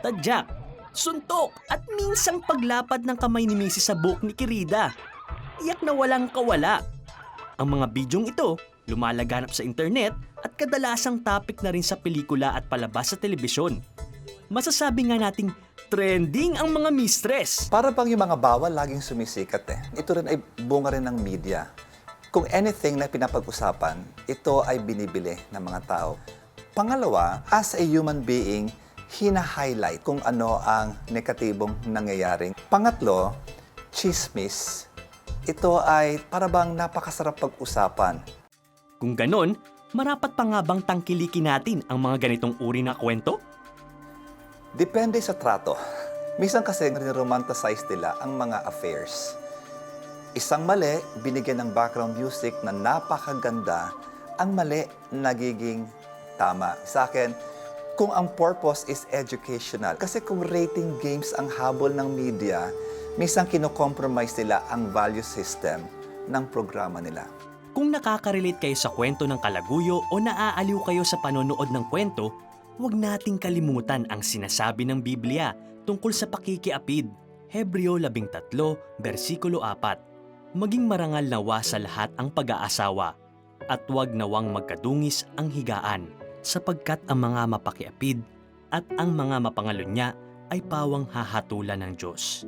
tadyak, suntok at minsang paglapad ng kamay ni Mrs. sa buhok ni Kirida. Iyak na walang kawala. Ang mga bidyong ito lumalaganap sa internet at kadalasang topic na rin sa pelikula at palabas sa telebisyon. Masasabi nga nating trending ang mga mistress. Para bang yung mga bawal laging sumisikat eh. Ito rin ay bunga rin ng media. Kung anything na pinapag-usapan, ito ay binibili ng mga tao. Pangalawa, as a human being, hina-highlight kung ano ang negatibong nangyayaring. Pangatlo, chismis. Ito ay para bang napakasarap pag-usapan. Kung ganon, marapat pa nga bang tangkilikin natin ang mga ganitong uri na kwento? Depende sa trato. Minsan kasi romanticize nila ang mga affairs. Isang mali, binigyan ng background music na napakaganda, ang mali nagiging tama. Sa akin, kung ang purpose is educational, kasi kung rating games ang habol ng media, minsan kino-compromise nila ang value system ng programa nila. Kung nakaka-relate kayo sa kwento ng kalaguyo o naaaliw kayo sa panonood ng kwento, huwag nating kalimutan ang sinasabi ng Biblia tungkol sa pakikiapid. Hebreo 13, versikulo 4. Maging marangal nawa sa lahat ang pag-aasawa at huwag nawang magkadungis ang higaan sapagkat ang mga mapakiapid at ang mga mapangalunya ay pawang hahatulan ng Diyos.